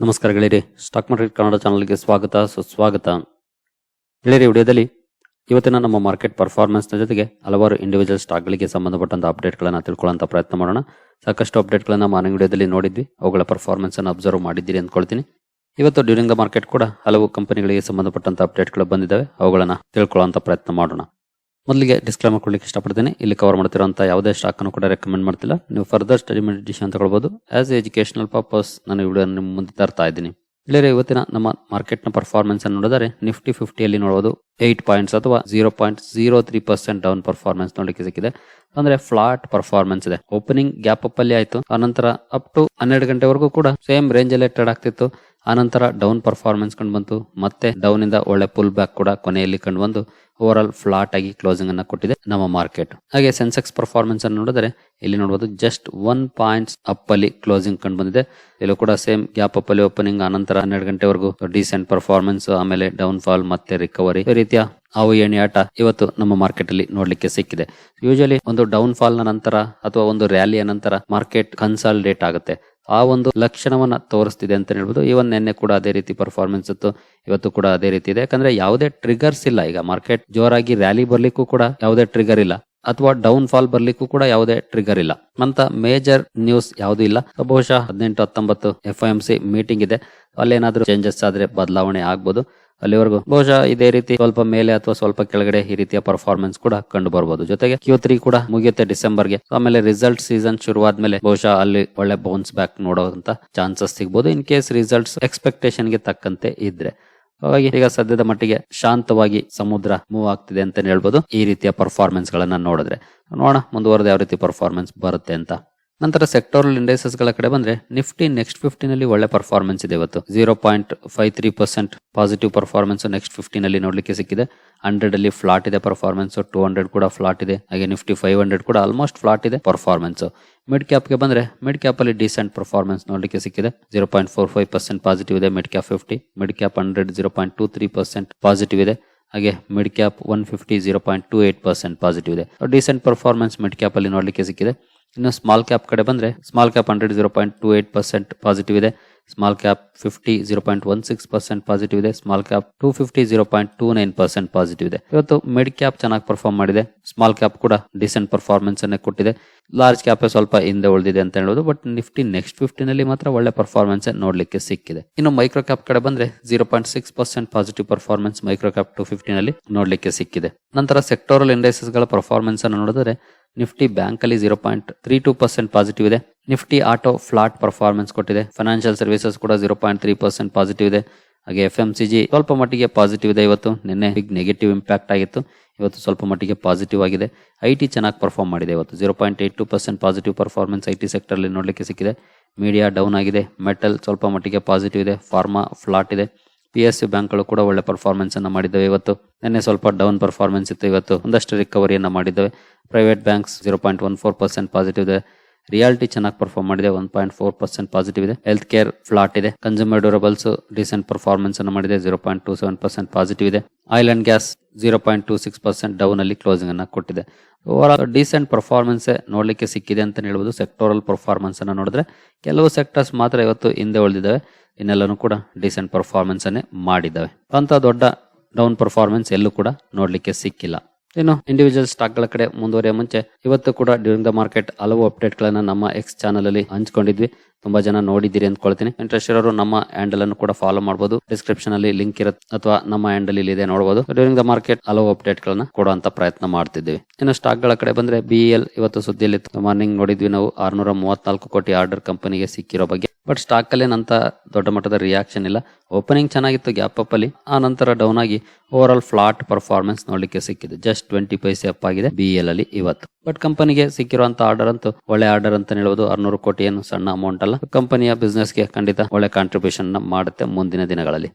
ನಮಸ್ಕಾರ ಗೆಳೆಯರಿ. Stock market Kannada ಚಾನಲ್ಗೆ ಸ್ವಾಗತ, ಸುಸ್ವಾಗತ. ಗೆಳೆಯರಿ ವಿಡಿಯೋದಲ್ಲಿ ಇವತ್ತಿನ ನಮ್ಮ ಮಾರ್ಕೆಟ್ ಪರ್ಫಾರ್ಮೆನ್ಸ್ನ ಜೊತೆಗೆ ಹಲವಾರು ಇಂಡಿವಿಜುವಲ್ ಸ್ಟಾಕ್ಗಳಿಗೆ ಸಂಬಂಧಪಟ್ಟಂತ ಅಪ್ಡೇಟ್ಗಳನ್ನು ತಿಳ್ಕೊಳ್ಳೋಂಥ ಪ್ರಯತ್ನ ಮಾಡೋಣ. ಸಾಕಷ್ಟು ಅಪ್ಡೇಟ್ಗಳನ್ನು ಮಾರ್ನಿಂಗ್ ವಿಡಿಯೋದಲ್ಲಿ ನೋಡಿದ್ವಿ. ಅವುಗಳ ಪರ್ಫಾರ್ಮೆನ್ಸನ್ನು ಅಬ್ಸರ್ವ್ ಮಾಡಿದ್ದೀರಿ ಅಂದ್ಕೊಳ್ತೀನಿ. ಇವತ್ತು ಡ್ಯೂರಿಂಗ್ ದ ಮಾರ್ಕೆಟ್ ಕೂಡ ಹಲವು ಕಂಪನಿಗಳಿಗೆ ಸಂಬಂಧಪಟ್ಟಂತ ಅಪ್ಡೇಟ್ಗಳು ಬಂದಿದ್ದಾವೆ. ಅವುಗಳನ್ನು ತಿಳ್ಕೊಳ್ಳೋಂಥ ಪ್ರಯತ್ನ ಮಾಡೋಣ. ಮೊದಲಿಗೆ ಡಿಸ್ಕ್ಲೇಮರ್ ಕೊಡ್ಲಿಕ್ಕೆ ಇಷ್ಟಪಡ್ತೀನಿ. ಇಲ್ಲಿ ಕವರ್ ಮಾಡ್ತಿರೋಂಥ ಯಾವುದೇ ಸ್ಟಾಕನ್ನು ಕೂಡ ರೆಕಮೆಂಡ್ ಮಾಡ್ತಿಲ್ಲ. ನೀವು ಫರ್ದರ್ ಸ್ಟಡಿ ಮೆಡಿಟೇಷನ್ ತಗೊಳ್ಬಹುದು ಆಸ್ ಎಜುಕೇಶನಲ್ ಪರ್ಪಸ್ ನಾನು ವಿಡಿಯೋ ನಿಮ್ಮ ಮುಂದೆ ತರ್ತಾ ಇದ್ದೀನಿ. ಇಲ್ಲೇ ಇವತ್ತಿನ ನಮ್ಮ ಮಾರ್ಕೆಟ್ನ ಪರ್ಫಾರ್ಮೆನ್ಸ್ ಅನ್ನು ನೋಡಿದರೆ ನಿಫ್ಟಿ ಫಿಫ್ಟಿಯಲ್ಲಿ ನೋಡಬಹುದು ಏಟ್ ಪಾಯಿಂಟ್ಸ್ ಅಥವಾ zero point zero three percent down performance ನೋಡಲಿಕ್ಕೆ ಸಿಕ್ಕಿದೆ. ಅಂದ್ರೆ ಫ್ಲಾಟ್ ಪರ್ಫಾರ್ಮೆನ್ಸ್ ಇದೆ. ಓಪನಿಂಗ್ ಗ್ಯಾಪ್ ಅಪ್ ಅಲ್ಲಿ ಆಯ್ತು. ಆನಂತರ ಅಪ್ ಟು ಹನ್ನೆರಡು ಗಂಟೆವರೆಗೂ ಕೂಡ ಸೇಮ್ ರೇಂಜ್ ಅಲ್ಲೇ ಟ್ರೇಡ್ ಆಗ್ತಿತ್ತು. ಆನಂತರ ಡೌನ್ ಪರ್ಫಾರ್ಮೆನ್ಸ್ ಕಂಡು ಬಂತು. ಮತ್ತೆ ಡೌನ್ ಇಂದ ಒಳ್ಳೆ ಪುಲ್ ಬ್ಯಾಕ್ ಕೂಡ ಕೊನೆಯಲ್ಲಿ ಕಂಡು ಬಂದು ಓವರ್ ಆಲ್ ಫ್ಲಾಟ್ ಆಗಿ ಕ್ಲೋಸಿಂಗ್ ಅನ್ನ ಕೊಟ್ಟಿದೆ ನಮ್ಮ ಮಾರ್ಕೆಟ್ ಹಾಗೆ ಸೆನ್ಸೆಕ್ಸ್ ಪರ್ಫಾರ್ಮೆನ್ಸ್ ಅನ್ನು ನೋಡಿದ್ರೆ ಇಲ್ಲಿ ನೋಡಬಹುದು ಜಸ್ಟ್ ಒನ್ ಪಾಯಿಂಟ್ಸ್ ಅಪ್ ಅಲ್ಲಿ ಕ್ಲೋಸಿಂಗ್ ಕಂಡು ಬಂದಿದೆ. ಇಲ್ಲೂ ಕೂಡ ಸೇಮ್ ಗ್ಯಾಪ್ ಅಪ್ ಅಲ್ಲಿ ಓಪನಿಂಗ್ ಆನಂತರ ಹನ್ನೆರಡು ಗಂಟೆವರೆಗೂ ಡಿಸೆಂಟ್ ಪರ್ಫಾರ್ಮೆನ್ಸ್ ಆಮೇಲೆ ಡೌನ್ ಫಾಲ್ ಮತ್ತೆ ರಿಕವರಿ ಈ ರೀತಿಯ ಹಾವು ಏಣಿ ಆಟ ಇವತ್ತು ನಮ್ಮ ಮಾರ್ಕೆಟ್ ಅಲ್ಲಿ ನೋಡ್ಲಿಕ್ಕೆ ಸಿಕ್ಕಿದೆ. ಯೂಶಲಿ ಒಂದು ಡೌನ್ ಫಾಲ್ನ ನಂತರ ಅಥವಾ ಒಂದು ರ್ಯಾಲಿಯ ನಂತರ ಮಾರ್ಕೆಟ್ ಕನ್ಸಾಲಿಡೇಟ್ ಆಗುತ್ತೆ. ಆ ಒಂದು ಲಕ್ಷಣವನ್ನ ತೋರಿಸ್ತಿದೆ ಅಂತ ಹೇಳ್ಬೋದು. ಇವನ್ ನಿನ್ನೆ ಕೂಡ ಅದೇ ರೀತಿ ಪರ್ಫಾರ್ಮೆನ್ಸ್ ಇತ್ತು. ಇವತ್ತು ಕೂಡ ಅದೇ ರೀತಿ ಇದೆ. ಯಾಕಂದ್ರೆ ಯಾವುದೇ ಟ್ರಿಗರ್ಸ್ ಇಲ್ಲ. ಈಗ ಮಾರ್ಕೆಟ್ ಜೋರಾಗಿ ರ್ಯಾಲಿ ಬರ್ಲಿಕ್ಕೂ ಕೂಡ ಯಾವುದೇ ಟ್ರಿಗರ್ ಇಲ್ಲ. ಅಥವಾ ಡೌನ್ ಫಾಲ್ ಬರ್ಲಿಕ್ಕೂ ಕೂಡ ಯಾವುದೇ ಟ್ರಿಗರ್ ಇಲ್ಲ. ಅಂತ ಮೇಜರ್ ನ್ಯೂಸ್ ಯಾವುದೂ ಇಲ್ಲ. ಬಹುಶಃ ಹದಿನೆಂಟು ಹತ್ತೊಂಬತ್ತು ಎಫ್ ಎಂ ಸಿ ಮೀಟಿಂಗ್ ಇದೆ. ಅಲ್ಲೇನಾದ್ರೂ ಚೇಂಜಸ್ ಆದ್ರೆ ಬದಲಾವಣೆ ಆಗ್ಬೋದು. ಅಲ್ಲಿವರೆಗೂ ಬಹುಶಃ ಇದೇ ರೀತಿ ಸ್ವಲ್ಪ ಮೇಲೆ ಅಥವಾ ಸ್ವಲ್ಪ ಕೆಳಗಡೆ ಈ ರೀತಿಯ ಪರ್ಫಾರ್ಮೆನ್ಸ್ ಕೂಡ ಕಂಡು ಬರ್ಬೋದು ಜೊತೆಗೆ ಕ್ಯೂ ತ್ರೀ ಕೂಡ ಮುಗಿಯುತ್ತೆ ಡಿಸೆಂಬರ್ಗೆ. ಗೆ ಆಮೇಲೆ ರಿಸಲ್ಟ್ ಸೀಸನ್ ಶುರುವಾದ್ಮೇಲೆ ಬಹುಶಃ ಅಲ್ಲಿ ಒಳ್ಳೆ ಬೌನ್ಸ್ ಬ್ಯಾಕ್ ನೋಡುವಂತ ಚಾನ್ಸಸ್ ಸಿಗ್ಬೋದು. ಇನ್ ಕೇಸ್ ರಿಸಲ್ಟ್ಸ್ ಎಕ್ಸ್ಪೆಕ್ಟೇಷನ್ಗೆ ತಕ್ಕಂತೆ ಇದ್ರೆ. ಹಾಗಾಗಿ ಈಗ ಸದ್ಯದ ಮಟ್ಟಿಗೆ ಶಾಂತವಾಗಿ ಸಮುದ್ರ ಮೂವ್ ಆಗ್ತಿದೆ ಅಂತ ಹೇಳ್ಬೋದು. ಈ ರೀತಿಯ ಪರ್ಫಾರ್ಮೆನ್ಸ್ ಗಳನ್ನ ನೋಡಿದ್ರೆ ನೋಡೋಣ ಮುಂದುವರೆದ ಯಾವ ರೀತಿ ಪರ್ಫಾರ್ಮೆನ್ಸ್ ಬರುತ್ತೆ ಅಂತ. ನಂತರ ಸೆಕ್ಟೋರಲ್ ಇಂಡೈಸಸ್ಗಳ ಕಡೆ ಬಂದ್ರೆ ನಿಫ್ಟಿ ನೆಕ್ಸ್ಟ್ ಫಿಫ್ಟಿನಲ್ಲಿ ಒಳ್ಳೆ ಪರ್ಫಾರ್ಮೆನ್ಸ್ ಇದೆ ಇವತ್ತು. Zero point five three percent positive performance next ಫಿಫ್ಟಿನಲ್ಲಿ ನೋಡ್ಲಿಕ್ಕೆ ಸಿಕ್ಕಿದೆ. ಹಂಡ್ರೆಡ್ ಅಲ್ಲಿ ಫ್ಲಾಟ್ ಇದೆ ಪರ್ಫಾರ್ಮೆನ್ಸ್ ಟೂ ಹಂಡ್ರೆಡ್ ಕೂಡ ಫ್ಲಾಟ್ ಇದೆ. ಹಾಗೆ ನಿಫ್ಟಿ ಫೈವ್ ಹಂಡ್ರೆಡ್ ಕೂಡ ಆಲ್ಮೋಸ್ಟ್ ಫ್ಲಾಟ್ ಇದೆ ಪರ್ಫಾರ್ಮೆನ್ಸ್ ಮಿಡ್ ಕ್ಯಾಪ್ಗೆ ಬಂದ್ರೆ ಮಿಡ್ ಕ್ಯಾಪ್ ಅಲ್ಲಿ ಡಿಸೆಂಟ್ ಪರ್ಫಾರ್ಮೆನ್ಸ್ ನೋಡ್ಲಿಕ್ಕೆ ಸಿಕ್ಕಿದೆ. Zero point four five percent positive ಇದೆ mid cap fifty mid cap hundred zero point two three percent positive ಇದೆ. ಹಾಗೆ mid cap one fifty zero point two eight percent positive ಇದೆ. Decent performance mid cap ಅಲ್ಲಿ ನೋಡ್ಲಿಕ್ಕೆ ಸಿಕ್ಕಿದೆ. ಇನ್ನು small cap ಕಡೆ ಬಂದರೆ small cap hundred zero point two eight percent positive ಇದೆ. Small cap fifty zero point one six percent positive ಇದೆ. Small cap two fifty zero point two nine percent positive ಇದೆ. ಇವತ್ತು ಮಿಡ್ ಕ್ಯಾಪ್ ಚೆನ್ನಾಗಿ perform ಮಾಡಿದೆ. Small cap ಕೂಡ decent performance ಅನ್ನೇ ಕೊಟ್ಟಿದೆ. Large cap ಸ್ವಲ್ಪ ಹಿಂದೆ ಉಳಿದಿದೆ ಅಂತ ಹೇಳೋದು ಬಟ್ ನಿಫ್ಟಿ ನೆಕ್ಸ್ಟ್ ಫಿಫ್ಟಿನಲ್ಲಿ ಮಾತ್ರ ಒಳ್ಳೆ ಪರ್ಫಾರ್ಮೆನ್ಸ್ ನೋಡಲಿಕ್ಕೆ ಸಿಕ್ಕಿದೆ. ಇನ್ನು ಮೈಕ್ರೋ ಕ್ಯಾಪ್ ಕಡೆ ಬಂದ್ರೆ zero point six percent positive performance micro cap two ಫಿಫ್ಟಿನಲ್ಲಿ ನೋಡಲಿಕ್ಕೆ ಸಿಕ್ಕಿದೆ. ನಂತರ ಸೆಕ್ಟೋರಲ್ ಇಂಡೈಸಸ್ಗಳ ಪರ್ಫಾರ್ಮೆನ್ಸ್ ಅನ್ನು ನೋಡಿದ್ರೆ ನಿಫ್ಟಿ ಬ್ಯಾಂಕ್ ಅಲ್ಲಿ zero point three two percent positive ಇದೆ. ನಿಫ್ಟಿ ಆಟೋ ಫ್ಲಾಟ್ ಪರ್ಫಾರ್ಮೆನ್ಸ್ ಕೊಟ್ಟಿದೆ. ಫೈನಾನ್ಷಿಯಲ್ ಸರ್ವಿಸಸ್ ಕೂಡ zero point three percent positive ಇದೆ. ಹಾಗೆ ಎಫ್ ಎಂ ಸಿ ಜಿ ಸ್ವಲ್ಪ ಮಟ್ಟಿಗೆ ಪಾಸಿಟಿವ್ ಇದೆ ಇವತ್ತು. ನಿನ್ನೆ ಬಿಗ್ ನೆಗೆಟಿವ್ ಇಂಪ್ಯಾಕ್ಟ್ ಆಗಿತ್ತು. ಇವತ್ತು ಸ್ವಲ್ಪ ಮಟ್ಟಿಗೆ ಪಾಸಿಟಿವ್ ಆಗಿದೆ. ಐ ಟಿ ಚೆನ್ನಾಗಿ ಪರ್ಫಾರ್ಮ್ ಮಾಡಿದೆ ಇವತ್ತು. Zero point eight two percent positive performance I T ಸೆಕ್ಟರ್ಲಿ ನೋಡಲಿಕ್ಕೆ ಸಿಕ್ಕಿದೆ. ಮೀಡಿಯಾ ಡೌನ್ ಆಗಿದೆ. ಮೆಟಲ್ ಸ್ವಲ್ಪ ಮಟ್ಟಿಗೆ ಪಾಸಿಟಿವ್ ಇದೆ. ಫಾರ್ಮಾ ಫ್ಲಾಟ್ ಇದೆ. ಪಿ ಎಸ್ ಯು ಬ್ಯಾಂಕ್ಗಳು ಕೂಡ ಒಳ್ಳೆ ಪರ್ಫಾರ್ಮೆನ್ಸ್ ಅನ್ನು ಮಾಡಿದ್ದಾವೆ. ಇವತ್ತು ನಿನ್ನೆ ಸ್ವಲ್ಪ ಡೌನ್ ಪರ್ಫಾರ್ಮೆನ್ಸ್ ಇತ್ತು. ಇವತ್ತು ಒಂದಷ್ಟು ರಿಕವರಿಯನ್ನು ಮಾಡಿದ್ದಾವೆ. Private banks zero point one four percent positive ಇದೆ. ರಿಯಾಲಿಟಿ ಚೆನ್ನಾಗಿ ಪರ್ಫಾರ್ಮ್ ಮಾಡಿದೆ. One point four percent positive ಇದೆ. ಹೆಲ್ತ್ ಕೇರ್ ಫ್ಲಾಟ್ ಇದೆ. ಕನ್ಸ್ಯೂಮರ್ ಡ್ಯೂರಬಲ್ಸ್ ರೀಸೆಂಟ್ ಪರ್ಫಾರ್ಮೆನ್ಸ್ ಅನ್ನು ಮಾಡಿದೆ. Zero point two seven percent positive ಇದೆ. Oil gas zero point two six percent down ಅಲ್ಲಿ closing ಅನ್ನು ಕೊಟ್ಟಿದೆ. ಓವರ್ ಆಲ್ ಡಿಸೆಂಟ್ ಪರ್ಫಾರ್ಮೆನ್ಸ್ ನೋಡಲಿಕ್ಕೆ ಸಿಕ್ಕಿದೆ ಅಂತ ಹೇಳ್ಬೋದು. ಸೆಕ್ಟೋರಲ್ ಪರ್ಫಾರ್ಮೆನ್ಸ್ ಅನ್ನು ನೋಡಿದ್ರೆ ಕೆಲವು ಸೆಕ್ಟರ್ಸ್ ಮಾತ್ರ ಇವತ್ತು ಹಿಂದೆ ಉಳಿದಿದ್ದಾವೆ. ಇನ್ನೆಲ್ಲನೂ ಕೂಡ ಡಿಸೆಂಟ್ ಪರ್ಫಾರ್ಮೆನ್ಸ್ ಅನ್ನೇ ಮಾಡಿದ್ದಾವೆ. ಅಂತ ದೊಡ್ಡ ಡೌನ್ ಪರ್ಫಾರ್ಮೆನ್ಸ್ ಎಲ್ಲೂ ಕೂಡ ನೋಡಲಿಕ್ಕೆ ಸಿಕ್ಕಿಲ್ಲ. ಇನ್ನು ಇಂಡಿವಿಜುವಲ್ ಸ್ಟಾಕ್ಗಳ ಕಡೆ ಮುಂದುವರಿಯ ಮುಂಚೆ, ಇವತ್ತು ಕೂಡ ಡ್ಯೂರಿಂಗ್ ದ ಮಾರ್ಕೆಟ್ ಹಲವು ಅಪ್ಡೇಟ್ ಗಳನ್ನ ನಮ್ಮ ಎಕ್ಸ್ ಚಾನಲ್ ಅಲ್ಲಿ ಹಂಚ್ಕೊಂಡಿದ್ವಿ. ತುಂಬಾ ಜನ ನೋಡಿದ್ದೀರಿ ಅಂದ್ಕೊಳ್ತೀನಿ. ಇಂಟ್ರೆಸ್ಟ್ ಇರೋರು ನಮ್ಮ ಹ್ಯಾಂಡಲ್ ಅನ್ನು ಕೂಡ ಫಾಲೋ ಮಾಡಬಹುದು ಡಿಸ್ಕ್ರಿಪ್ಷನ್ ಅಲ್ಲಿ ಲಿಂಕ್ ಇರುತ್ತೆ, ಅಥವಾ ನಮ್ಮ ಹ್ಯಾಂಡಲ್ ಇಲ್ಲಿ ಇದೆ ನೋಡಬಹುದು ಡ್ಯೂರಿಂಗ್ ದ ಮಾರ್ಕೆಟ್ ಹಲವು ಅಪ್ಡೇಟ್ ಗಳನ್ನ ಕೊಡುವಂತ ಪ್ರಯತ್ನ ಮಾಡ್ತಿದ್ದೀವಿ. ಇನ್ನು ಸ್ಟಾಕ್ಗಳ ಕಡೆ ಬಂದ್ರೆ ಬಿಇಎಲ್ ಇವತ್ತು ಸುದ್ದಿಯಲ್ಲಿ ಮಾರ್ನಿಂಗ್ ನೋಡಿದ್ವಿ ನಾವು. ಆರ್ನೂರ ಮೂವತ್ನಾಲ್ಕು ಕೋಟಿ ಆರ್ಡರ್ ಕಂಪನಿಗೆ ಸಿಕ್ಕಿರೋ ಬಗ್ಗೆ. ಬಟ್ ಸ್ಟಾಕಲ್ಲಿ ನಂತ ದೊಡ್ಡ ಮಟ್ಟದ ರಿಯಾಕ್ಷನ್ ಇಲ್ಲ. ಓಪನಿಂಗ್ ಚೆನ್ನಾಗಿತ್ತು ಗ್ಯಾಪ್ ಅಪ್ ಅಲ್ಲಿ. ಆ ನಂತರ ಡೌನ್ ಆಗಿ ಓವರ್ ಆಲ್ ಫ್ಲಾಟ್ ಪರ್ಫಾರ್ಮೆನ್ಸ್ ನೋಡಲಿಕ್ಕೆ ಸಿಕ್ಕಿದೆ. ಜಸ್ಟ್ ಟ್ವೆಂಟಿ ಪೈಸೆ ಅಪ್ ಆಗಿದೆ ಬಿ ಎಲ್ ಅಲ್ಲಿ ಇವತ್ತು. ಬಟ್ ಕಂಪನಿಗೆ ಸಿಕ್ಕಿರುವಂತ ಆರ್ಡರ್ ಅಂತೂ ಒಳ್ಳೆ ಆರ್ಡರ್ ಅಂತ ಹೇಳ್ಬೋದು. ಅರ್ನೂರು ಕೋಟಿ ಏನು ಸಣ್ಣ ಅಮೌಂಟ್ ಅಲ್ಲ. ಕಂಪನಿಯ ಬಿಸ್ನೆಸ್ಗೆ ಖಂಡಿತ ಒಳ್ಳೆ ಕಾಂಟ್ರಿಬ್ಯೂಷನ್ ಮಾಡುತ್ತೆ ಮುಂದಿನ ದಿನಗಳಲ್ಲಿ.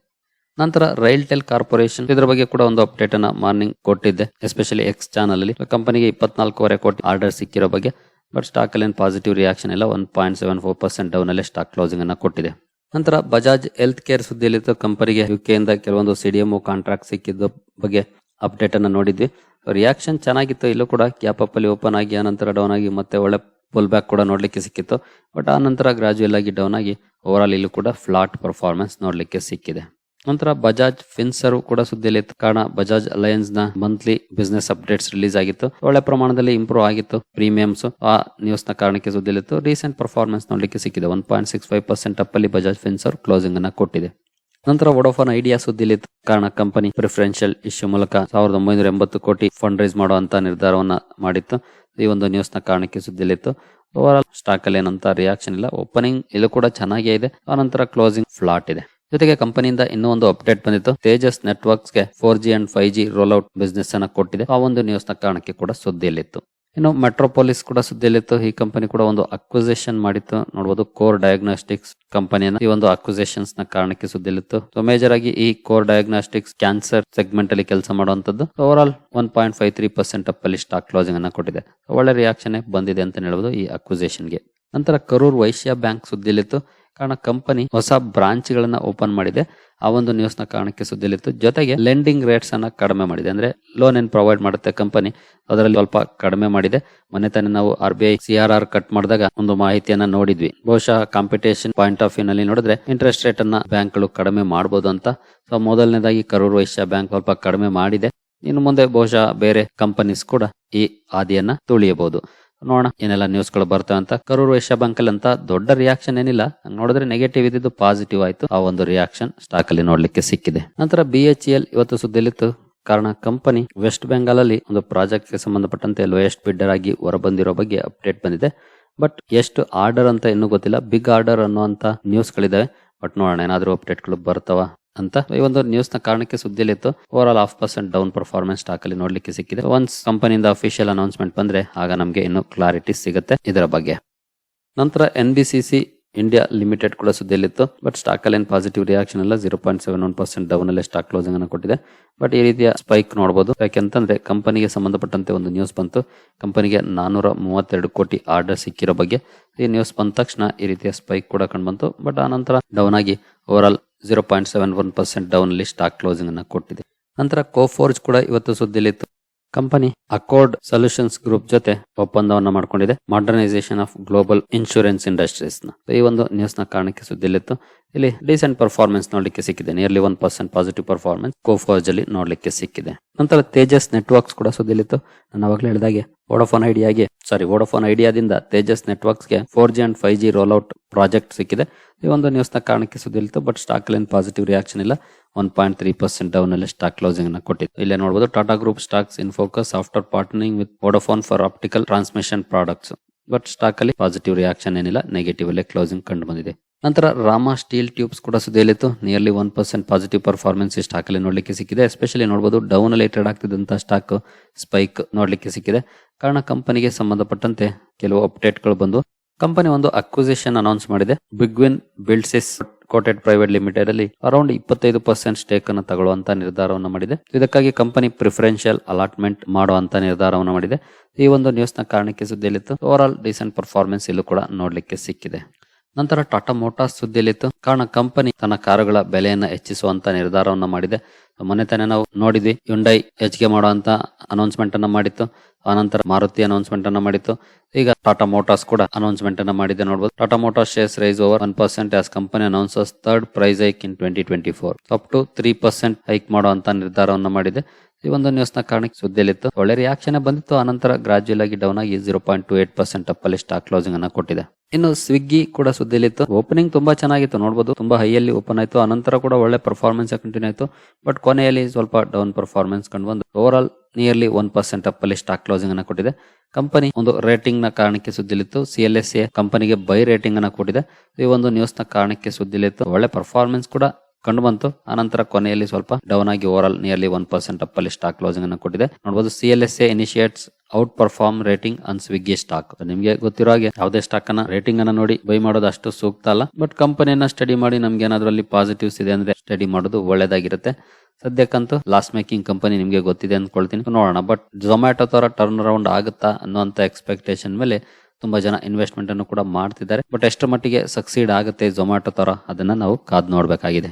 ನಂತರ ರೈಲ್ ಟೆಲ್ ಕಾರ್ಪೊರೇಷನ್ ಇದ್ರ ಬಗ್ಗೆ ಕೂಡ ಒಂದು ಅಪ್ಡೇಟ್ ಅನ್ನ ಮಾರ್ನಿಂಗ್ ಕೊಟ್ಟಿದ್ದೆ. ಎಸ್ಪೆಷಲಿ ಎಕ್ಸ್ ಚಾನಲ್ ಅಲ್ಲಿ. ಕಂಪನಿಗೆ ಇಪ್ಪತ್ನಾಲ್ಕೂವರೆ ಕೋಟಿ ಆರ್ಡರ್ ಸಿಕ್ಕಿರೋ ಬಗ್ಗೆ ಬಟ್ ಸ್ಟಾಕ್ ಅಲ್ಲಿ ಪಾಸಿಟಿವ್ ರಿಯಾಕ್ಷನ್ ಇಲ್ಲ one point seven four percent down ಅಲ್ಲಿ ಸ್ಟಾಕ್ ಕ್ಲೋಸಿಂಗ್ ಅನ್ನು ಕೊಟ್ಟಿದೆ. ನಂತರ ಬಜಾಜ್ ಹೆಲ್ತ್ ಕೇರ್ ಸುದ್ದಿಯಲ್ಲಿತ್ತು ಕಂಪನಿಗೆ ಯುಕೆ ಇಂದ ಕೆಲವೊಂದು ಸಿಡಿಎಂಒ ಕಾಂಟ್ರಾಕ್ಟ್ ಸಿಕ್ಕಿದ್ದು ಬಗ್ಗೆ ಅಪ್ಡೇಟ್ ಅನ್ನು ನೋಡಿದ್ವಿ. ರಿಯಾಕ್ಷನ್ ಚೆನ್ನಾಗಿತ್ತು, ಇಲ್ಲೂ ಕೂಡ ಕ್ಯಾಪ್ ಅಪ್ ಅಲ್ಲಿ ಓಪನ್ ಆಗಿ, ಆನಂತರ ನಂತರ ಡೌನ್ ಆಗಿ ಮತ್ತೆ ಒಳ್ಳೆ ಪುಲ್ ಬ್ಯಾಕ್ ಕೂಡ ನೋಡ್ಲಿಕ್ಕೆ ಸಿಕ್ಕಿತ್ತು. ಬಟ್ ಆ ನಂತರ ಗ್ರಾಜುಯಲ್ ಆಗಿ ಡೌನ್ ಆಗಿ ಓವರ್ ಆಲ್ ಇಲ್ಲೂ ಕೂಡ ಫ್ಲಾಟ್ ಪರ್ಫಾರ್ಮೆನ್ಸ್ ನೋಡ್ಲಿಕ್ಕೆ ಸಿಕ್ಕಿದೆ. ನಂತರ ಬಜಾಜ್ ಫಿನ್ಸರ್ ಕೂಡ ಸುದ್ದಿಯಲ್ಲಿ ಕಾರಣ ಬಜಾಜ್ ಅಲಯನ್ಸ್ನ ಮಂತ್ಲಿ ಬಿಸ್ನೆಸ್ ಅಪ್ಡೇಟ್ಸ್ ರಿಲೀಸ್ ಆಗಿತ್ತು. ಒಳ್ಳೆ ಪ್ರಮಾಣದಲ್ಲಿ ಇಂಪ್ರೂವ್ ಆಗಿತ್ತು. ಪ್ರೀಮಿಯಮ್ಸ್ ಆ ನ್ಯೂಸ್ನ ಕಾರಣಕ್ಕೆ ಸುದ್ದಿಯಲ್ಲಿತ್ತು ರೀಸೆಂಟ್ ಪರ್ಫಾರ್ಮೆನ್ಸ್ ನೋಡಲಿಕ್ಕೆ ಸಿಕ್ಕಿದೆ. One point six five percent up ಅಲ್ಲಿ ಬಜಾಜ್ ಫಿನ್ಸರ್ ಕ್ಲೋಸಿಂಗ್ ಅನ್ನ ಕೊಟ್ಟಿದೆ. ನಂತರ ವೊಡೋಫೋನ್ ಐಡಿಯಾ ಸುದ್ದಿಲಿತ್ತು ಕಾರಣ ಕಂಪನಿ ಪ್ರಿಫರೆನ್ಷಿಯಲ್ ಇಶ್ಯೂ ಮೂಲಕ ಸಾವಿರದ ಒಂಬೈನೂರ ಎಂಬತ್ತು ಕೋಟಿ ಫಂಡ್ ರೈಸ್ ಮಾಡುವಂತ ನಿರ್ಧಾರವನ್ನ ಮಾಡಿತ್ತು. ಈ ಒಂದು ನ್ಯೂಸ್ನ ಕಾರಣಕ್ಕೆ ಸುದ್ದಿಲಿತ್ತು ಓವರ್ ಆಲ್ ಸ್ಟಾಕ್ ಅಲ್ಲಿ ಏನಂತ ರಿಯಾಕ್ಷನ್ ಇಲ್ಲ. ಓಪನಿಂಗ್ ಇದು ಕೂಡ ಚೆನ್ನಾಗೇ ಇದೆ. ಆನಂತರ ಕ್ಲೋಸಿಂಗ್ ಫ್ಲಾಟ್ ಇದೆ. ಜೊತೆಗೆ ಕಂಪನಿಯಿಂದ ಇನ್ನೂ ಒಂದು ಅಪ್ಡೇಟ್ ಬಂದಿತ್ತು. Tejas ನೆಟ್ವರ್ಕ್ಸ್ಗೆ four G and five G roll out business ಅನ್ನ ಕೊಟ್ಟಿದೆ. ಆ ಒಂದು ನ್ಯೂಸ್ನ ಕಾರಣಕ್ಕೆ ಕೂಡ ಸುದ್ದಿಯಲ್ಲಿತ್ತು. ಇನ್ನು ಮೆಟ್ರೋಪೊಲಿಸ್ ಕೂಡ ಸುದ್ದಿಯಲ್ಲಿತ್ತು. ಈ ಕಂಪನಿ ಕೂಡ ಒಂದು ಅಕ್ವಿಸೇಷನ್ ಮಾಡಿತ್ತು. ನೋಡಬಹುದು ಕೋರ್ ಡಯಾಗ್ನೋಸ್ಟಿಕ್ಸ್ ಕಂಪನಿಯನ್ನ ಈ ಒಂದು ಅಕ್ವಿಸೇಷನ್ಸ್ನ ಕಾರಣಕ್ಕೆ ಸುದ್ದಿಯಲ್ಲಿತ್ತು. ಸೊ ಮೇಜರ್ ಆಗಿ ಈ ಕೋರ್ ಡಯಾಗ್ನೋಸ್ಟಿಕ್ಸ್ ಕ್ಯಾನ್ಸರ್ ಸೆಗ್ಮೆಂಟ್ ಅಲ್ಲಿ ಕೆಲಸ ಮಾಡುವಂತದ್ದು over all one point five three percent up ಅಲ್ಲಿ ಸ್ಟಾಕ್ ಕ್ಲೋಸಿಂಗ್ ಅನ್ನ ಕೊಟ್ಟಿದೆ. ಒಳ್ಳೆ ರಿಯಾಕ್ಷನ್ ಬಂದಿದೆ ಅಂತ ಹೇಳಬಹುದು ಈ ಅಕ್ವಿಸೇಷನ್ಗೆ. ನಂತರ ಕರೂರ್ ವೈಶ್ಯ ಬ್ಯಾಂಕ್ ಸುದ್ದಿಯಲ್ಲಿತ್ತು. ಕಾರಣ ಕಂಪನಿ ಹೊಸ ಬ್ರಾಂಚ್ ಗಳನ್ನ ಓಪನ್ ಮಾಡಿದೆ. ಆ ಒಂದು ನ್ಯೂಸ್ನ ಕಾರಣಕ್ಕೆ ಸುದ್ದಿಲಿತ್ತು ಜೊತೆಗೆ ಲೆಂಡಿಂಗ್ ರೇಟ್ಸ್ ಅನ್ನ ಕಡಿಮೆ ಮಾಡಿದೆ. ಅಂದ್ರೆ ಲೋನ್ ಏನ್ ಪ್ರೊವೈಡ್ ಮಾಡುತ್ತೆ ಕಂಪನಿ ಅದರಲ್ಲಿ ಸ್ವಲ್ಪ ಕಡಿಮೆ ಮಾಡಿದೆ. ಮೊನ್ನೆ ತಾನೇ ನಾವು R B I C R R cut ಮಾಡಿದಾಗ ಒಂದು ಮಾಹಿತಿಯನ್ನ ನೋಡಿದ್ವಿ. ಬಹುಶಃ ಕಾಂಪಿಟೇಷನ್ ಪಾಯಿಂಟ್ ಆಫ್ ವ್ಯೂ ನಲ್ಲಿ ನೋಡಿದ್ರೆ ಇಂಟ್ರೆಸ್ಟ್ ರೇಟ್ ಅನ್ನ ಬ್ಯಾಂಕ್ಗಳು ಕಡಿಮೆ ಮಾಡಬಹುದು ಅಂತ. ಸೊ ಮೊದಲನೇದಾಗಿ ಕರೂರ್ ವೈಶ್ಯ ಬ್ಯಾಂಕ್ ಸ್ವಲ್ಪ ಕಡಿಮೆ ಮಾಡಿದೆ. ಇನ್ನು ಮುಂದೆ ಬಹುಶಃ ಬೇರೆ ಕಂಪನೀಸ್ ಕೂಡ ಈ ಹಾದಿಯನ್ನ ತುಳಿಯಬಹುದು. ನೋಡೋಣ. ಏನೆಲ್ಲ ನ್ಯೂಸ್ಗಳು ಬರ್ತವೆ ಅಂತ. ಕರೂರ್ ವೈಶ್ಯ ಅಲ್ಲಿ ಅಂತ ದೊಡ್ಡ ರಿಯಾಕ್ಷನ್ ಏನಿಲ್ಲ. ನೋಡಿದ್ರೆ ನೆಗೆಟಿವ್ ಇದ್ದಿದ್ದು ಪಾಸಿಟಿವ್ ಆಯ್ತು. ಆ ಒಂದು ರಿಯಾಕ್ಷನ್ ಸ್ಟಾಕ್ ಅಲ್ಲಿ ನೋಡ್ಲಿಕ್ಕೆ ಸಿಕ್ಕಿದೆ. ನಂತರ ಬಿ ಎಚ್ ಎಲ್ ಇವತ್ತು ಸುದ್ದಿಲಿತ್ತು ಕಾರಣ ಕಂಪನಿ ವೆಸ್ಟ್ ಬೆಂಗಾಲ್ ಅಲ್ಲಿ ಒಂದು ಪ್ರಾಜೆಕ್ಟ್ಗೆ ಸಂಬಂಧಪಟ್ಟಂತೆ ಲೋಯೆಸ್ಟ್ ಬಿಡ್ಡರ್ ಆಗಿ ಹೊರಬಂದಿರೋ ಬಗ್ಗೆ ಅಪ್ಡೇಟ್ ಬಂದಿದೆ. ಬಟ್ ಎಷ್ಟು ಆರ್ಡರ್ ಅಂತ ಇನ್ನೂ ಗೊತ್ತಿಲ್ಲ. ಬಿಗ್ ಆರ್ಡರ್ ಅನ್ನುವಂತ ನ್ಯೂಸ್ ಗಳಿದಾವೆ. ಬಟ್ ನೋಡೋಣ, ಏನಾದರೂ ಅಪ್ಡೇಟ್ಗಳು ಬರ್ತಾವ? ಅಂತ. ಈ ಒಂದು ನ್ಯೂಸ್ನ ಕಾರಣಕ್ಕೆ ಸುದ್ದಿಯಲ್ಲಿತ್ತು. Over all half percent down performance stock ಅಲ್ಲಿ ನೋಡ್ಲಿಕ್ಕೆ ಸಿಕ್ಕಿದೆ. ಒನ್ಸ್ ಕಂಪನಿಯಿಂದ ಅಫಿಷಿಯಲ್ ಅನೌನ್ಸ್ಮೆಂಟ್ ಬಂದ್ರೆ ಆಗ ನಮಗೆ ಇನ್ನು ಕ್ಲಾರಿಟಿ ಸಿಗುತ್ತೆ ಇದರ ಬಗ್ಗೆ. ನಂತರ N B C C India limited ಕೂಡ ಸುದ್ದಿಯಲ್ಲಿತ್ತು. ಬಟ್ ಸ್ಟಾಕ್ ಅಲ್ಲಿ ಪಾಸಿಟಿವ್ ರಿಯಾಕ್ಷನ್ ಎಲ್ಲ zero point seven one percent down ಅಲ್ಲಿ ಸ್ಟಾಕ್ ಕ್ಲೋಸಿಂಗ್ ಅನ್ನು ಕೊಟ್ಟಿದೆ. ಬಟ್ ಈ ರೀತಿಯ ಸ್ಪೈಕ್ ನೋಡಬಹುದು ಯಾಕೆಂತಂದ್ರೆ ಕಂಪನಿಗೆ ಸಂಬಂಧಪಟ್ಟಂತೆ ಒಂದು ನ್ಯೂಸ್ ಬಂತು. ಕಂಪನಿಗೆ ನಾನೂರ ಮೂವತ್ತೆರಡು ಕೋಟಿ ಆರ್ಡರ್ ಸಿಕ್ಕಿರೋ ಬಗ್ಗೆ. ಈ ನ್ಯೂಸ್ ಬಂದ ತಕ್ಷಣ ಈ ರೀತಿಯ ಸ್ಪೈಕ್ ಕೂಡ ಕಂಡು ಬಂತು. ಬಟ್ ಆ ನಂತರ ಡೌನ್ ಆಗಿ over all zero point seven one percent down ಅಲ್ಲಿ ಸ್ಟಾಕ್ ಕ್ಲೋಸಿಂಗ್ ಅನ್ನು ಕೊಟ್ಟಿದೆ. ನಂತರ ಕೋಫೋರ್ಜ್ ಕೂಡ ಇವತ್ತು ಸುದ್ದಿಲಿತ್ತು ಕಂಪನಿ ಅಕೋರ್ಡ್ ಸೊಲ್ಯೂಷನ್ಸ್ ಗ್ರೂಪ್ ಜೊತೆ ಒಪ್ಪಂದವನ್ನ ಮಾಡ್ಕೊಂಡಿದೆ. ಮಾಡರ್ನೈಸೇಷನ್ ಆಫ್ ಗ್ಲೋಬಲ್ ಇನ್ಶೂರೆನ್ಸ್ ಇಂಡಸ್ಟ್ರೀಸ್ನ. ಈ ಒಂದು ನ್ಯೂಸ್ನ ಕಾರಣಕ್ಕೆ ಸುದ್ದಿಲಿತ್ತು ಇಲ್ಲಿ ಡೀಸೆಂಟ್ ಪರ್ಫಾರ್ಮೆನ್ಸ್ ನೋಡಲಿಕ್ಕೆ ಸಿಕ್ಕಿದೆ. Nearly one percent positive performance Coforge ಅಲ್ಲಿ ನೋಡ್ಲಿಕ್ಕೆ ಸಿಕ್ಕಿದೆ. ನಂತರ ತೇಜಸ್ ನೆಟ್ವರ್ಕ್ಸ್ ಕೂಡ ಸುದ್ದಿಲಿತ್ತು. ನಾನು ಅವಾಗಲೇ ಹೇಳಿದಾಗೆ ವೋಡೋಫೋನ್ ಐಡಿಯಾಗೆ ಸಾರಿ ವೋಡೋಫೋನ್ ಐಡಿಯಾದಿಂದ Tejas ನೆಟ್ವರ್ಕ್ಸ್ಗೆ four G and five G roll out project ಸಿಕ್ಕಿದೆ. ಈ ಒಂದು ನ್ಯೂಸ್ನ ಕಾರಣಕ್ಕೆ ಸುದ್ದಿಲಿತ್ತು ಬಟ್ ಸ್ಟಾಕ್ ಅಲ್ಲಿ ಪಾಸಿಟಿವ್ ರಿಯಾಕ್ಷನ್ ಇಲ್ಲ. One point three percent down ಅಲ್ಲಿ ಸ್ಟಾಕ್ ಕ್ಲೋಸಿಂಗ್ ಅನ್ನ ಕೊಟ್ಟಿತ್ತು. ಇಲ್ಲೇ ನೋಡಬಹುದು Tata group stocks in focus after partnering with Vodafone for optical transmission products but stock ಅಲ್ಲಿ ಪಾಸಿಟಿವ್ ರಿಯಾಕ್ಷನ್ ಏನಿಲ್ಲ ನೆಗೆಟಿವ್ ಅಲ್ಲೇ ಕ್ಲೋಸಿಂಗ್ ಕಂಡು ಬಂದಿದೆ. ನಂತರ ರಾಮ ಸ್ಟೀಲ್ ಟ್ಯೂಬ್ಸ್ ಕೂಡ ಸುದ್ದಿಯಲ್ಲಿತ್ತು. Nearly one percent positive performance ಈ ಸ್ಟಾಕ್ ಅಲ್ಲಿ ನೋಡ್ಲಿಕ್ಕೆ ಸಿಕ್ಕಿದೆ. ಎಸ್ಪೆಷಲಿ ನೋಡಬಹುದು ಡೌನ್ ಅಲ್ಲಿ ಟ್ರೇಡ್ ಸ್ಟಾಕ್ ಸ್ಪೈಕ್ ನೋಡ್ಲಿಕ್ಕೆ ಸಿಕ್ಕಿದೆ. ಕಾರಣ ಕಂಪನಿಗೆ ಸಂಬಂಧಪಟ್ಟಂತೆ ಕೆಲವು ಅಪ್ಡೇಟ್ಗಳು ಬಂದು ಕಂಪನಿ ಒಂದು ಅಕ್ವಿಸಿಷನ್ ಅನೌನ್ಸ್ ಮಾಡಿದೆ. Bigwin Buildsys coated private limited ಅಲ್ಲಿ ಅರೌಂಡ್ ಇಪ್ಪತ್ತೈದು ಪರ್ಸೆಂಟ್ ಸ್ಟೇಕ್ ಅನ್ನು ತಗೊಳ್ಳುವಂತ ನಿರ್ಧಾರವನ್ನು ಮಾಡಿದೆ. ಇದಕ್ಕಾಗಿ ಕಂಪನಿ ಪ್ರಿಫರೆನ್ಷಿಯಲ್ ಅಲಾಟ್ಮೆಂಟ್ ಮಾಡುವಂತ ನಿರ್ಧಾರವನ್ನು ಮಾಡಿದೆ. ಈ ಒಂದು ನ್ಯೂಸ್ನ ಕಾರಣಕ್ಕೆ ಸುದ್ದಿಯಲ್ಲಿತ್ತು. ಓವರ್ ಆಲ್ ಡಿಸೆಂಟ್ ಪರ್ಫಾರ್ಮೆನ್ಸ್ ಇಲ್ಲೂ ಕೂಡ ನೋಡ್ಲಿಕ್ಕೆ ಸಿಕ್ಕಿದೆ. ನಂತರ ಟಾಟಾ ಮೋಟಾರ್ಸ್ ಸುದ್ದಿಯಲ್ಲಿತ್ತು. ಕಾರಣ ಕಂಪನಿ ತನ್ನ ಕಾರುಗಳ ಬೆಲೆಯನ್ನು ಹೆಚ್ಚಿಸುವಂತ ನಿರ್ಧಾರವನ್ನು ಮಾಡಿದೆ. ಮೊನ್ನೆ ತಾನೇ ನಾವು ನೋಡಿದ್ವಿ ಯುಂಡೈ ಹೆಚ್ಚಿಗೆ ಮಾಡುವಂತ ಅನೌನ್ಸ್ಮೆಂಟ್ ಅನ್ನ ಮಾಡಿತ್ತು. ಆನಂತರ ಮಾರುತಿ ಅನೌನ್ಸ್ಮೆಂಟ್ ಅನ್ನ ಮಾಡಿತ್ತು. ಈಗ ಟಾಟಾ ಮೋಟಾರ್ಸ್ ಕೂಡ ಅನೌನ್ಸ್ಮೆಂಟ್ ಅನ್ನ ಮಾಡಿದೆ ನೋಡಬಹುದು Tata motors shares rise over one percent as company announces third price hike in twenty twenty four up to three percent hike ಮಾಡುವಂತ ನಿರ್ಧಾರವನ್ನು ಮಾಡಿದೆ. ಈ ಒಂದು ನ್ಯೂಸ್ನ ಕಾರಣಕ್ಕೆ ಸುದ್ದಿಯಲ್ಲಿತ್ತು. ಒಳ್ಳೆ ರಿಯಾಕ್ಷನ್ ಬಂದಿತ್ತು. ಆನಂತರ ಗ್ರಾಜುಯಲ್ ಆಗಿ ಡೌನ್ ಆಗಿ zero point two eight percent up stock closing ಅನ್ನ ಕೊಟ್ಟಿದೆ. ಇನ್ನು ಸ್ವಿಗ್ಗಿ ಕೂಡ ಸುದ್ದಿಯಲ್ಲಿತ್ತು. ಓಪನಿಂಗ್ ತುಂಬಾ ಚೆನ್ನಾಗಿತ್ತು ನೋಡಬಹುದು ತುಂಬಾ ಹೈಯಲ್ಲಿ ಓಪನ್ ಆಯಿತು. ಆನಂತರ ಕೂಡ ಒಳ್ಳೆ ಪರ್ಫಾರ್ಮೆನ್ಸ್ ಕಂಟಿನ್ಯೂ ಆಯಿತು. ಬಟ್ ಕೊನೆಯಲ್ಲಿ ಸ್ವಲ್ಪ ಡೌನ್ ಪರ್ಫಾರ್ಮೆನ್ಸ್ ಕಂಡು ಬಂದು over all nearly one percent up ಅಲ್ಲಿ ಸ್ಟಾಕ್ ಕ್ಲೋಸಿಂಗ್ ಅನ್ನು ಕೊಟ್ಟಿದೆ. ಕಂಪನಿ ಒಂದು ರೇಟಿಂಗ್ನ ಕಾರಣಕ್ಕೆ ಸುದ್ದಿಲಿತ್ತು. ಸಿ ಎಲ್ ಎಸ್ ಎ ಕಂಪನಿಗೆ ಬೈ ರೇಟಿಂಗ್ ಅನ್ನು ಕೊಟ್ಟಿದೆ. ಈ ಒಂದು ನ್ಯೂಸ್ನ ಕಾರಣಕ್ಕೆ ಸುದ್ದಿಲಿತ್ತು. ಒಳ್ಳೆ ಪರ್ಫಾರ್ಮೆನ್ಸ್ ಕೂಡ ಕಂಡು ಬಂತು. ಆನಂತರ ಕೊನೆಯಲ್ಲಿ ಸ್ವಲ್ಪ ಡೌನ್ ಆಗಿ over all nearly one percent up ಅಲ್ಲಿ ಸ್ಟಾಕ್ ಕ್ಲೋಸಿಂಗ್ ಅನ್ನು ಕೊಟ್ಟಿದೆ. ನೋಡಬಹುದು C L S A initiates outperform rating on Swiggy stock ನಿಮಗೆ ಗೊತ್ತಿರೋ ಹಾಗೆ ಯಾವುದೇ ಸ್ಟಾಕ್ ಅನ್ನ ರೇಟಿಂಗ್ ಅನ್ನ ನೋಡಿ ಬೈ ಮಾಡೋದು ಅಷ್ಟು ಸೂಕ್ತ ಅಲ್ಲ. ಬಟ್ ಕಂಪನಿಯನ್ನ ಸ್ಟಡಿ ಮಾಡಿ ನಮ್ಗೆ ಏನಾದ್ರಲ್ಲಿ ಪಾಸಿಟಿವ್ಸ್ ಇದೆ ಅಂದ್ರೆ ಸ್ಟಡಿ ಮಾಡೋದು ಒಳ್ಳೇದಾಗಿರುತ್ತೆ. ಸದ್ಯಕ್ಕಂತೂ ಲಾಸ್ ಮೇಕಿಂಗ್ ಕಂಪನಿ ನಿಮಗೆ ಗೊತ್ತಿದೆ ಅಂದ್ಕೊಳ್ತೀನಿ. ನೋಡೋಣ. ಬಟ್ ಝೊಮ್ಯಾಟೊ ತರ ಟರ್ನ್ ಅರೌಂಡ್ ಆಗುತ್ತಾ ಅನ್ನುವಂತ ಎಕ್ಸ್ಪೆಕ್ಟೇಷನ್ ಮೇಲೆ ತುಂಬಾ ಜನ ಇನ್ವೆಸ್ಟ್ಮೆಂಟ್ ಅನ್ನು ಕೂಡ ಮಾಡ್ತಿದ್ದಾರೆ. ಬಟ್ ಎಷ್ಟು ಮಟ್ಟಿಗೆ ಸಕ್ಸೀಡ್ ಆಗುತ್ತೆ ಝೊಮ್ಯಾಟೊ ತರ ಅದನ್ನ ನಾವು ಕಾದ್ ನೋಡ್ಬೇಕಾಗಿದೆ.